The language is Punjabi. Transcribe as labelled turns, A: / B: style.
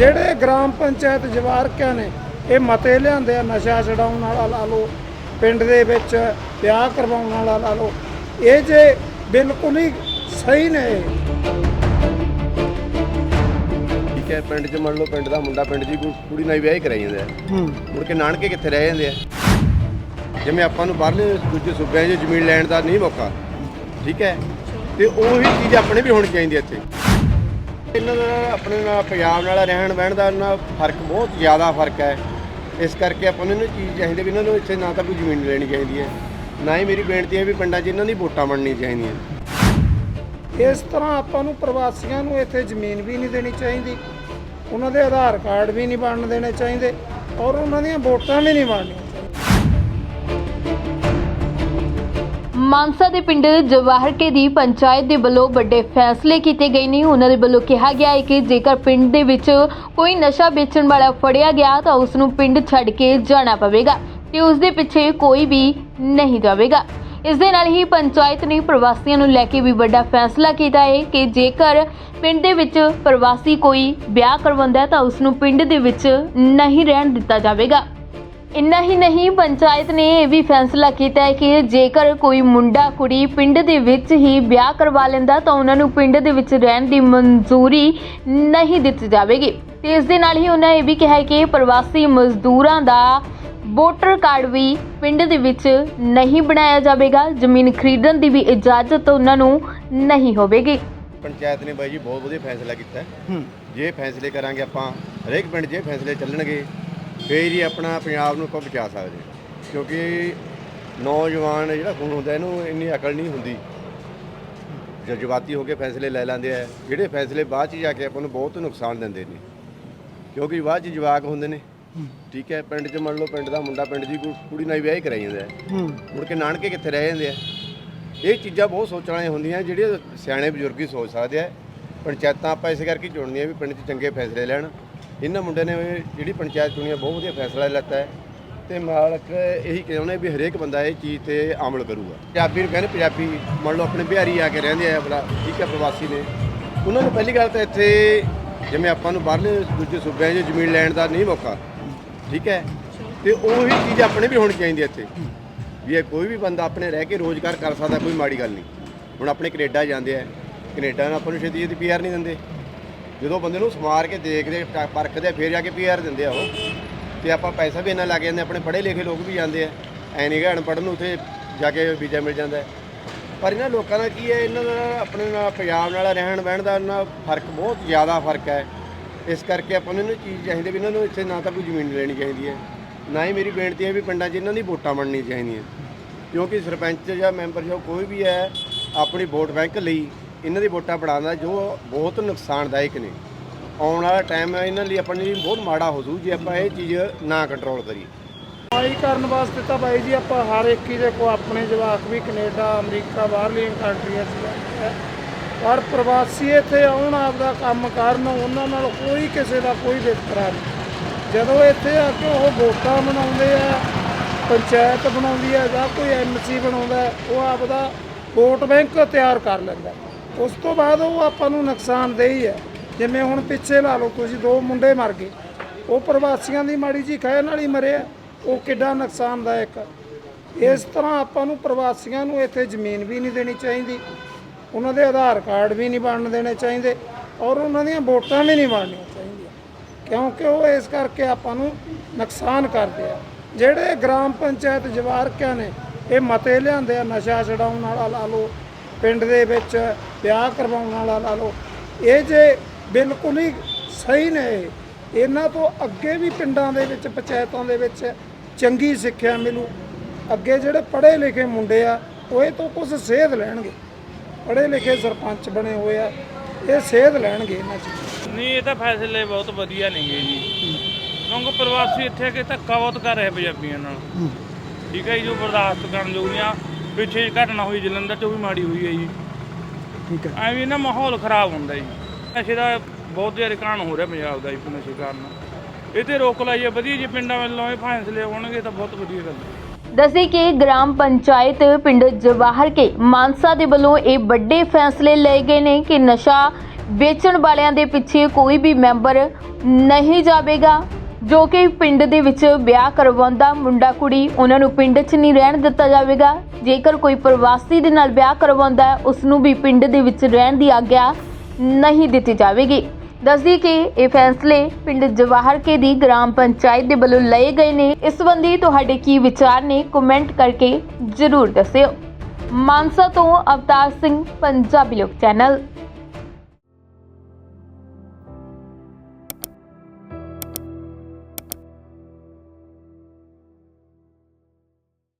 A: ਜਿਹੜੇ ਗ੍ਰਾਮ ਪੰਚਾਇਤ ਜਵਾਰਕਿਆਂ ਨੇ ਇਹ ਮਤੇ ਲਿਆਂਦੇ ਆ ਨਸ਼ਾ ਛਡਾਉਣ ਵਾਲਾ ਲਾ ਲਓ ਪਿੰਡ ਦੇ ਵਿੱਚ ਵਿਆਹ ਕਰਵਾਉਣ ਵਾਲਾ ਲਾ ਲਓ ਇਹ ਜੇ ਬਿਲਕੁਲ ਹੀ ਸਹੀ ਨੇ।
B: ਠੀਕ ਹੈ ਪਿੰਡ 'ਚ ਮੰਨ ਲਓ ਪਿੰਡ ਦਾ ਮੁੰਡਾ ਪਿੰਡ ਦੀ ਕੁੜੀ ਨਾਲ ਵਿਆਹ ਹੀ ਕਰਾਈ ਜਾਂਦਾ ਹੈ। ਮੁੜ ਕੇ ਨਾਨਕੇ ਕਿੱਥੇ ਰਹਿ ਜਾਂਦੇ ਆ? ਜਿਵੇਂ ਆਪਾਂ ਨੂੰ ਬਾਹਰਲੇ ਦੂਜੇ ਸੂਬਿਆਂ 'ਚ ਜ਼ਮੀਨ ਲੈਣ ਦਾ ਨਹੀਂ ਮੌਕਾ ਠੀਕ ਹੈ? ਤੇ ਉਹੀ ਚੀਜ਼ ਆਪਣੇ ਵੀ ਹੋਣੀ ਚਾਹੀਦੀ ਇੱਥੇ। ਇਹਨਾਂ ਦਾ ਆਪਣੇ ਨਾਲ ਪੰਜਾਬ ਨਾਲ ਰਹਿਣ ਬਹਿਣ ਦਾ ਨਾ ਫ਼ਰਕ ਬਹੁਤ ਜ਼ਿਆਦਾ ਫ਼ਰਕ ਹੈ। ਇਸ ਕਰਕੇ ਆਪਾਂ ਨੂੰ ਇਹ ਚੀਜ਼ ਚਾਹੀਦੀ ਵੀ ਇਹਨਾਂ ਨੂੰ ਇੱਥੇ ਨਾ ਤਾਂ ਕੋਈ ਜ਼ਮੀਨ ਲੈਣੀ ਚਾਹੀਦੀ ਹੈ, ਨਾ ਹੀ ਮੇਰੀ ਬੇਨਤੀ ਹੈ ਵੀ ਪਿੰਡਾਂ 'ਚ ਇਹਨਾਂ ਦੀ ਵੋਟਾਂ ਬਣਨੀ ਚਾਹੀਦੀਆਂ।
A: ਇਸ ਤਰ੍ਹਾਂ ਆਪਾਂ ਨੂੰ ਪ੍ਰਵਾਸੀਆਂ ਨੂੰ ਇੱਥੇ ਜ਼ਮੀਨ ਵੀ ਨਹੀਂ ਦੇਣੀ ਚਾਹੀਦੀ, ਉਹਨਾਂ ਦੇ ਆਧਾਰ ਕਾਰਡ ਵੀ ਨਹੀਂ ਬਣਨ ਦੇਣੇ ਚਾਹੀਦੇ ਔਰ ਉਹਨਾਂ ਦੀਆਂ ਵੋਟਾਂ ਵੀ ਨਹੀਂ ਬਣਨੀਆਂ ਚਾਹੀਦੀਆਂ।
C: ਮਾਨਸਾ ਦੇ ਪਿੰਡ ਜਵਾਹਰਕੇ ਦੀ ਪੰਚਾਇਤ ਦੇ ਵੱਲੋਂ ਵੱਡੇ ਫੈਸਲੇ ਕੀਤੇ ਗਏ ਨੇ। ਉਹਨਾਂ ਦੇ ਵੱਲੋਂ ਕਿਹਾ ਗਿਆ ਹੈ ਕਿ ਜੇਕਰ ਪਿੰਡ ਦੇ ਵਿੱਚ ਕੋਈ ਨਸ਼ਾ ਵੇਚਣ ਵਾਲਾ ਫੜਿਆ ਗਿਆ ਤਾਂ ਉਸ ਨੂੰ ਪਿੰਡ ਛੱਡ ਕੇ ਜਾਣਾ ਪਵੇਗਾ ਤੇ ਉਸ ਦੇ ਪਿੱਛੇ ਕੋਈ ਵੀ ਨਹੀਂ ਜਾਵੇਗਾ। ਇਸ ਦੇ ਨਾਲ ਹੀ ਪੰਚਾਇਤ ਨੇ ਪ੍ਰਵਾਸੀਆਂ ਨੂੰ ਲੈ ਕੇ ਵੀ ਵੱਡਾ ਫੈਸਲਾ ਕੀਤਾ ਹੈ ਕਿ ਜੇਕਰ ਪਿੰਡ ਦੇ ਵਿੱਚ ਪ੍ਰਵਾਸੀ ਕੋਈ ਵਿਆਹ ਕਰਵਾਉਂਦਾ ਹੈ ਤਾਂ ਉਸ ਨੂੰ ਪਿੰਡ ਦੇ ਵਿੱਚ ਨਹੀਂ ਰਹਿਣ ਦਿੱਤਾ ਜਾਵੇਗਾ। ਇੰਨਾ ਹੀ ਨਹੀਂ ਪੰਚਾਇਤ ਨੇ ਇਹ ਵੀ ਫੈਸਲਾ ਕੀਤਾ ਹੈ ਕਿ ਜੇਕਰ ਕੋਈ ਮੁੰਡਾ ਕੁੜੀ ਪਿੰਡ ਦੇ ਵਿੱਚ ਹੀ ਵਿਆਹ ਕਰਵਾ ਲੈਂਦਾ ਤਾਂ ਉਹਨਾਂ ਨੂੰ ਪਿੰਡ ਦੇ ਵਿੱਚ ਰਹਿਣ ਦੀ ਮਨਜ਼ੂਰੀ ਨਹੀਂ ਦਿੱਤੀ ਜਾਵੇਗੀ। ਤੇ ਇਸ ਦੇ ਨਾਲ ਹੀ ਉਹਨਾਂ ਇਹ ਵੀ ਕਿਹਾ ਹੈ ਕਿ ਪ੍ਰਵਾਸੀ ਮਜ਼ਦੂਰਾਂ ਦਾ ਵੋਟਰ ਕਾਰਡ ਵੀ ਪਿੰਡ ਦੇ ਵਿੱਚ ਨਹੀਂ ਬਣਾਇਆ ਜਾਵੇਗਾ। ਜ਼ਮੀਨ ਖਰੀਦਣ ਦੀ ਵੀ ਇਜਾਜ਼ਤ ਉਹਨਾਂ ਨੂੰ ਨਹੀਂ ਹੋਵੇਗੀ।
B: ਪੰਚਾਇਤ ਨੇ ਬਾਈ ਜੀ ਬਹੁਤ ਵਧੀਆ ਫੈਸਲਾ ਕੀਤਾ ਹੈ। ਜੇ ਫੈਸਲੇ ਕਰਾਂਗੇ ਆਪਾਂ ਹਰੇਕ ਪਿੰਡ 'ਚ ਇਹ ਫੈਸਲੇ ਚੱਲਣਗੇ। ਫੇਰ ਹੀ ਆਪਣਾ ਪੰਜਾਬ ਨੂੰ ਆਪਾਂ ਬਚਾ ਸਕਦੇ ਹਾਂ। ਕਿਉਂਕਿ ਨੌਜਵਾਨ ਜਿਹੜਾ ਖੂਨ ਹੁੰਦਾ ਇਹਨੂੰ ਇੰਨੀ ਅਕਲ ਨਹੀਂ ਹੁੰਦੀ। ਜਜ਼ਬਾਤੀ ਹੋ ਕੇ ਫੈਸਲੇ ਲੈ ਲੈਂਦੇ ਆ ਜਿਹੜੇ ਫੈਸਲੇ ਬਾਅਦ 'ਚ ਜਾ ਕੇ ਆਪਾਂ ਨੂੰ ਬਹੁਤ ਨੁਕਸਾਨ ਦਿੰਦੇ ਨੇ। ਕਿਉਂਕਿ ਬਾਅਦ 'ਚ ਜਵਾਕ ਹੁੰਦੇ ਨੇ। ਠੀਕ ਹੈ ਪਿੰਡ 'ਚ ਮੰਨ ਲਓ ਪਿੰਡ ਦਾ ਮੁੰਡਾ ਪਿੰਡ ਦੀ ਕੁ- ਕੁੜੀ ਨਾਲ ਵਿਆਹ ਹੀ ਕਰਾਈ ਜਾਂਦਾ ਹੈ। ਮੁੜ ਕੇ ਨਾਨਕੇ ਕਿੱਥੇ ਰਹਿ ਜਾਂਦੇ ਆ? ਇਹ ਚੀਜ਼ਾਂ ਬਹੁਤ ਸੋਚਣ ਵਾਲੀਆਂ ਹੁੰਦੀਆਂ ਜਿਹੜੀਆਂ ਸਿਆਣੇ ਬਜ਼ੁਰਗ ਹੀ ਸੋਚ ਸਕਦੇ ਆ। ਪੰਚਾਇਤਾਂ ਆਪਾਂ ਇਸ ਕਰਕੇ ਚੁਣਨੀਆਂ ਵੀ ਪਿੰਡ 'ਚ ਚੰਗੇ ਫੈਸਲੇ ਲੈਣ। ਇਹਨਾਂ ਮੁੰਡਿਆਂ ਨੇ ਜਿਹੜੀ ਪੰਚਾਇਤ ਚੁਣੀ ਹੈ ਬਹੁਤ ਵਧੀਆ ਫੈਸਲਾ ਲੈਤਾ ਹੈ। ਤੇ ਮਾਲਕ ਇਹੀ ਕਹਿੰਦੇ ਵੀ ਹਰੇਕ ਬੰਦਾ ਇਹ ਚੀਜ਼ ਤੇ ਅਮਲ ਕਰੂਗਾ। ਪੰਜਾਬੀ ਨੂੰ ਕਹਿੰਦੇ, ਪੰਜਾਬੀ ਮੰਨ ਲਓ ਆਪਣੇ ਬਿਹਾਰੀ ਆ ਕੇ ਰਹਿੰਦੇ ਆ, ਆਪਣਾ ਠੀਕ ਹੈ ਪ੍ਰਵਾਸੀ ਨੇ। ਉਹਨਾਂ ਨੂੰ ਪਹਿਲੀ ਗੱਲ ਤਾਂ ਇੱਥੇ ਜਿਵੇਂ ਆਪਾਂ ਨੂੰ ਬਾਹਰਲੇ ਦੂਜੇ ਸੂਬਿਆਂ 'ਚ ਜ਼ਮੀਨ ਲੈਣ ਦਾ ਨਹੀਂ ਮੌਕਾ, ਠੀਕ ਹੈ? ਤੇ ਉਹੀ ਚੀਜ਼ ਆਪਣੇ ਵੀ ਹੋਣੀ ਚਾਹੀਦੀ ਹੈ ਇੱਥੇ। ਵੀ ਇਹ ਕੋਈ ਵੀ ਬੰਦਾ ਆਪਣੇ ਰਹਿ ਕੇ ਰੋਜ਼ਗਾਰ ਕਰ ਸਕਦਾ, ਕੋਈ ਮਾੜੀ ਗੱਲ ਨਹੀਂ। ਹੁਣ ਆਪਣੇ ਕੈਨੇਡਾ ਜਾਂਦੇ ਆ, ਕੈਨੇਡਾ ਨਾਲ ਆਪਾਂ ਨੂੰ ਛੇਤੀ ਛੇਤੀ ਪੀਆਰ ਨਹੀਂ ਦਿੰਦੇ। ਜਦੋਂ ਬੰਦੇ ਨੂੰ ਸਮਾਰ ਕੇ ਦੇਖਦੇ ਟ- ਪਰਖਦੇ ਆ, ਫਿਰ ਜਾ ਕੇ ਪੀਆਰ ਦਿੰਦੇ ਆ ਉਹ। ਤੇ ਆਪਾਂ ਪੈਸਾ ਵੀ ਇੰਨਾ ਲੱਗ ਜਾਂਦੇ ਆਪਣੇ ਪੜ੍ਹੇ ਲਿਖੇ ਲੋਕ ਵੀ ਜਾਂਦੇ ਆ। ਐ ਨਹੀਂ ਗਾ ਅਨਪੜ੍ਹ ਨੂੰ ਉੱਥੇ ਜਾ ਕੇ ਵੀਜ਼ਾ ਮਿਲ ਜਾਂਦਾ ਹੈ। ਪਰ ਇਹਨਾਂ ਲੋਕਾਂ ਦਾ ਕੀ ਹੈ ਇਹਨਾਂ ਦਾ ਆਪਣੇ ਨਾਲ ਪੰਜਾਬ ਨਾਲ ਰਹਿਣ ਬਹਿਣ ਦਾ ਨਾ ਫ਼ਰਕ ਬਹੁਤ ਜ਼ਿਆਦਾ ਫ਼ਰਕ ਹੈ। ਇਸ ਕਰਕੇ ਆਪਾਂ ਨੂੰ ਇਹ ਚੀਜ਼ ਚਾਹੀਦੀ ਵੀ ਇਹਨਾਂ ਨੂੰ ਇੱਥੇ ਨਾ ਤਾਂ ਕੋਈ ਜ਼ਮੀਨ ਲੈਣੀ ਚਾਹੀਦੀ ਹੈ ਨਾ ਹੀ ਮੇਰੀ ਬੇਨਤੀ ਹੈ ਵੀ ਪਿੰਡਾਂ 'ਚ ਇਹਨਾਂ ਦੀ ਵੋਟਾਂ ਬਣਨੀ ਚਾਹੀਦੀਆਂ। ਕਿਉਂਕਿ ਸਰਪੰਚ ਜਾਂ ਮੈਂਬਰ ਜੋ ਕੋਈ ਵੀ ਹੈ ਆਪਣੀ ਵੋਟ ਬੈਂਕ ਲਈ ਇਹਨਾਂ ਦੀ ਵੋਟਾਂ ਬਣਾਉਂਦਾ ਜੋ ਬਹੁਤ ਨੁਕਸਾਨਦਾਇਕ ਨੇ। ਆਉਣ ਵਾਲਾ ਟਾਈਮ ਇਹਨਾਂ ਲਈ ਆਪਣੇ ਲਈ ਬਹੁਤ ਮਾੜਾ ਹੋ ਜੂ ਜੇ ਆਪਾਂ ਇਹ ਚੀਜ਼ ਨਾ ਕੰਟਰੋਲ ਕਰੀਏ।
A: ਕਮਾਈ ਕਰਨ ਵਾਸਤੇ ਤਾਂ ਬਾਈ ਜੀ ਆਪਾਂ ਹਰ ਇੱਕ ਹੀ ਦੇ ਕੋ ਆਪਣੇ ਜਵਾਕ ਵੀ ਕੈਨੇਡਾ, ਅਮਰੀਕਾ, ਬਾਹਰਲੀਆਂ ਕੰਟਰੀਆਂ 'ਚ ਪਰ ਪ੍ਰਵਾਸੀ ਇੱਥੇ ਆਉਣ, ਆਪਦਾ ਕੰਮ ਕਰਨ, ਉਹਨਾਂ ਨਾਲ ਕੋਈ ਕਿਸੇ ਦਾ ਕੋਈ ਵਿਤਕਰਾ ਨਹੀਂ। ਜਦੋਂ ਇੱਥੇ ਆ ਕੇ ਉਹ ਵੋਟਾਂ ਬਣਾਉਂਦੇ ਆ, ਪੰਚਾਇਤ ਬਣਾਉਂਦੀ ਆ ਜਾਂ ਕੋਈ ਐਮਸੀ ਬਣਾਉਂਦਾ, ਉਹ ਆਪਦਾ ਵੋਟ ਬੈਂਕ ਤਿਆਰ ਕਰ ਲੈਂਦਾ। ਉਸ ਤੋਂ ਬਾਅਦ ਉਹ ਆਪਾਂ ਨੂੰ ਨੁਕਸਾਨਦੇਹੀ ਹੈ। ਜਿਵੇਂ ਹੁਣ ਪਿੱਛੇ ਲਾ ਲਓ, ਤੁਸੀਂ ਦੋ ਮੁੰਡੇ ਮਰ ਗਏ। ਉਹ ਪ੍ਰਵਾਸੀਆਂ ਦੀ ਮਾੜੀ ਜੀ ਖਹਿ ਨਾਲ ਹੀ ਮਰਿਆ ਉਹ ਕਿੱਡਾ ਨੁਕਸਾਨਦਾਇਕ ਇਸ ਤਰ੍ਹਾਂ ਆਪਾਂ ਨੂੰ ਪ੍ਰਵਾਸੀਆਂ ਨੂੰ ਇੱਥੇ ਜ਼ਮੀਨ ਵੀ ਨਹੀਂ ਦੇਣੀ ਚਾਹੀਦੀ। ਉਹਨਾਂ ਦੇ ਆਧਾਰ ਕਾਰਡ ਵੀ ਨਹੀਂ ਬਣਨ ਦੇਣੇ ਚਾਹੀਦੇ। ਔਰ ਉਹਨਾਂ ਦੀਆਂ ਵੋਟਾਂ ਵੀ ਨਹੀਂ ਬਣਨੀਆਂ ਚਾਹੀਦੀਆਂ। ਕਿਉਂਕਿ ਉਹ ਇਸ ਕਰਕੇ ਆਪਾਂ ਨੂੰ ਨੁਕਸਾਨ ਕਰਦੇ ਆ। ਜਿਹੜੇ ਗ੍ਰਾਮ ਪੰਚਾਇਤ ਜਵਾਰਕਿਆਂ ਨੇ ਇਹ ਮਤੇ ਲਿਆਂਦੇ ਆ, ਨਸ਼ਾ ਛਡਾਉਣ ਵਾਲਾ ਲਾ ਲਓ ਪਿੰਡ ਦੇ ਵਿੱਚ ਵਿਆਹ ਕਰਵਾਉਣ ਵਾਲਾ ਲਾ ਲਓ। ਇਹ ਜੇ ਬਿਲਕੁਲ ਹੀ ਸਹੀ ਨੇ ਇਹ। ਇਹਨਾਂ ਤੋਂ ਅੱਗੇ ਵੀ ਪਿੰਡਾਂ ਦੇ ਵਿੱਚ ਪੰਚਾਇਤਾਂ ਦੇ ਵਿੱਚ ਚੰਗੀ ਸਿੱਖਿਆ ਮਿਲੂ। ਅੱਗੇ ਜਿਹੜੇ ਪੜ੍ਹੇ ਲਿਖੇ ਮੁੰਡੇ ਆ ਉਹ ਇਹ ਤੋਂ ਕੁਝ ਸੇਧ ਲੈਣਗੇ। ਪੜ੍ਹੇ ਲਿਖੇ ਸਰਪੰਚ ਬਣੇ ਹੋਏ ਆ ਇਹ ਸੇਧ ਲੈਣਗੇ ਇਹਨਾਂ ਚੀਜ਼ਾਂ
D: ਨਹੀਂ ਇਹ ਤਾਂ ਫੈਸਲੇ ਬਹੁਤ ਵਧੀਆ ਨੇਗੇ ਜੀ। ਕਿਉਂਕਿ ਪ੍ਰਵਾਸੀ ਇੱਥੇ ਆ ਕੇ ਧੱਕਾ ਬਹੁਤ ਕਰ ਰਹੇ ਪੰਜਾਬੀਆਂ ਨਾਲ। ਠੀਕ ਹੈ ਜੀ ਜੋ ਬਰਦਾਸ਼ਤ ਕਰਨ ਯੋਗ ਨਹੀਂ ਆ। ਪਿੱਛੇ ਜਿਹੀ ਘਟਨਾ ਹੋਈ ਜਲੰਧਰ ਚ ਉਹ ਵੀ ਮਾੜੀ ਹੋਈ ਹੈ ਜੀ।
A: ਠੀਕ ਹੈ।
D: ਐਵੇਂ ਨਾ ਮਾਹੌਲ ਖਰਾਬ ਹੁੰਦਾ ਜੀ। ਨਸ਼ੇ ਦਾ ਬਹੁਤ ਜ਼ਿਆਦਾ ਕਾਰਨ ਹੋ ਰਿਹਾ ਪੰਜਾਬ ਦਾ ਜੀ ਨਸ਼ੇ ਕਾਰਨ। ਇਹ ਤੇ ਰੋਕ ਲਾਈਏ ਵਧੀਆ ਜੀ ਪਿੰਡਾਂ ਵੱਲੋਂ ਇਹ ਫੈਸਲੇ ਹੋਣਗੇ ਤਾਂ ਬਹੁਤ ਵਧੀਆ ਗੱਲ ਹੈ।
C: ਦੱਸੇ ਕਿ ਗ੍ਰਾਮ ਪੰਚਾਇਤ ਪਿੰਡ ਜਵਾਹਰ ਕੇ ਮਾਨਸਾ ਦੇ ਵੱਲੋਂ ਇਹ ਵੱਡੇ ਫੈਸਲੇ ਲਏ ਗਏ ਨੇ ਕਿ ਨਸ਼ਾ ਵੇਚਣ ਵਾਲਿਆਂ ਦੇ ਪਿੱਛੇ ਕੋਈ ਵੀ ਮੈਂਬਰ ਨਹੀਂ ਜਾਵੇਗਾ। ਜੋ ਕਿ ਪਿੰਡ ਦੇ ਵਿੱਚ ਵਿਆਹ ਕਰਵਾਉਂਦਾ ਮੁੰਡਾ ਕੁੜੀ ਉਹਨਾਂ ਨੂੰ ਪਿੰਡ 'ਚ ਨਹੀਂ ਰਹਿਣ ਦਿੱਤਾ ਜਾਵੇਗਾ। ਜੇਕਰ ਕੋਈ ਪ੍ਰਵਾਸੀ ਦੇ ਨਾਲ ਵਿਆਹ ਕਰਵਾਉਂਦਾ ਹੈ, ਉਸ ਨੂੰ ਵੀ ਪਿੰਡ ਦੇ ਵਿੱਚ ਰਹਿਣ ਦੀ ਆਗਿਆ ਨਹੀਂ ਦਿੱਤੀ ਜਾਵੇਗੀ। ਦੱਸਦੀ ਕਿ ਇਹ ਫੈਸਲੇ ਪਿੰਡ ਜਵਾਹਰ ਕੇ ਦੀ ਗ੍ਰਾਮ ਪੰਚਾਇਤ ਦੇ ਵੱਲੋਂ ਲਏ ਗਏ ਨੇ। ਇਸ ਸੰਬੰਧੀ ਤੁਹਾਡੇ ਕੀ ਵਿਚਾਰ ਨੇ ਕਮੈਂਟ ਕਰਕੇ ਜ਼ਰੂਰ ਦੱਸਿਓ। ਮਾਨਸਾ ਤੋਂ ਅਵਤਾਰ ਸਿੰਘ ਪੰਜਾਬੀ ਲੋਕ ਚੈਨਲ।